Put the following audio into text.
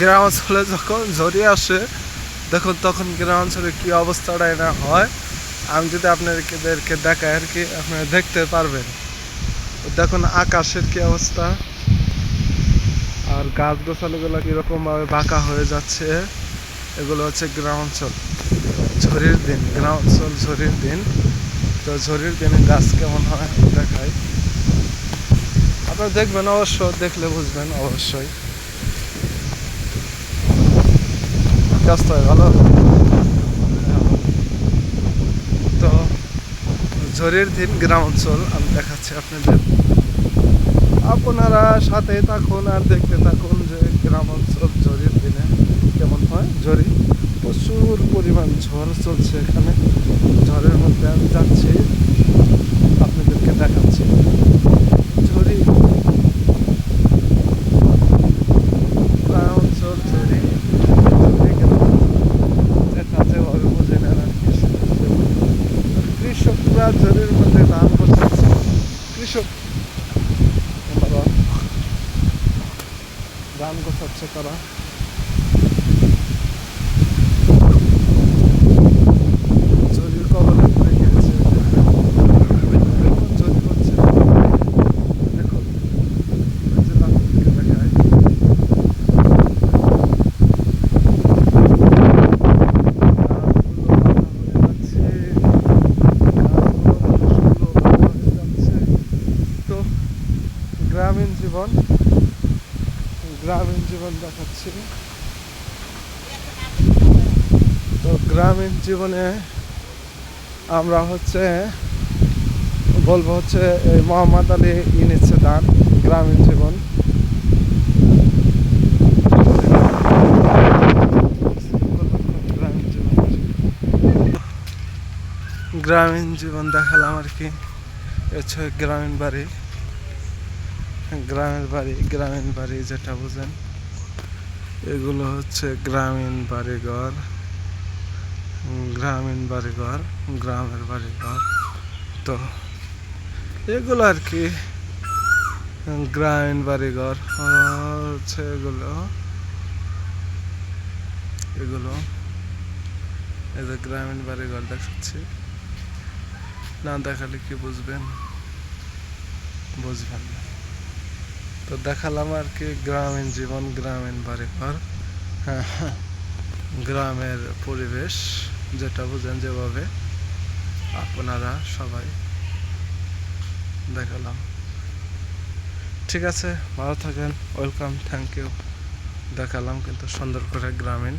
গ্রাম অঞ্চলে যখন ঝরিয়ে আসে, দেখুন তখন গ্রাম অঞ্চলে কী অবস্থাটা না হয়। আমি যদি আপনাদেরকে দেখাই আর কি, আপনারা দেখতে পারবেন। দেখুন আকাশের কী অবস্থা। আর গাছ গোছালিগুলো কীরকমভাবে বাঁকা হয়ে যাচ্ছে, এগুলো হচ্ছে গ্রাম অঞ্চল ঝড়ির দিন গ্রাম অঞ্চল ঝড়ির দিন। তো ঝড়ির দিনে গাছ কেমন হয় দেখায় আপনারা দেখবেন, অবশ্য দেখলে বুঝবেন, অবশ্যই। হয়, ভালো তো, ঝড়ের দিন গ্রাম অঞ্চল আমি দেখাচ্ছি আপনাদের। আপনারা সাথে থাকুন আর দেখতে থাকুন যে গ্রাম অঞ্চল ঝড়ের দিনে কেমন হয়। ঝড়ি প্রচুর পরিমাণ ঝড় চলছে এখানে। ঝড়ের মধ্যে আমি যাচ্ছি, আপনাদেরকে দেখাচ্ছি ঝড়ি গ্রাম অঞ্চল ঝড়ি ঝড়ি কেমন দেখাচ্ছে ওর বোঝে না আর কি ঝড়ের মধ্যে দান করছে। কৃষক বাবা ধান গোছাচ্ছে তারা ঝড়ির কবলে পড়ে গিয়েছে ঝড়ি করছে দেখুন এই যে আপনাদেরকে দেখায় তো গ্রামীণ জীবন গ্রামীণ জীবন দেখাচ্ছি। তো গ্রামীণ জীবনে আমরা হচ্ছে, বলব হচ্ছে মোহাম্মদ আলী ই নিচ্ছে দান, গ্রামীণ জীবন। গ্রামীণ জীবন দেখালাম আর কি। হচ্ছে গ্রামীণ বাড়ি। গ্রামের বাড়ি গ্রামীণ বাড়ি যেটা বুঝেন, এগুলো হচ্ছে গ্রামীণ বাড়িঘর। গ্রামীণ বাড়িঘর, গ্রামের বাড়িঘর। তো এগুলো আর কি, গ্রামীণ বাড়িঘর। হচ্ছে এগুলো এগুলো। যে গ্রামীণ বাড়িঘর দেখাচ্ছি। না দেখালে কি বুঝবেন? বুঝবেন না। তো দেখালাম আর কি গ্রামীণ জীবন গ্রামীণ বাড়িঘর হ্যাঁ, গ্রামের পরিবেশ যেটা বোঝেন যেভাবে আপনারা সবাই দেখালাম। ঠিক আছে ভালো থাকেন ওয়েলকাম থ্যাংক ইউ দেখালাম কিন্তু সুন্দর করে গ্রামীণ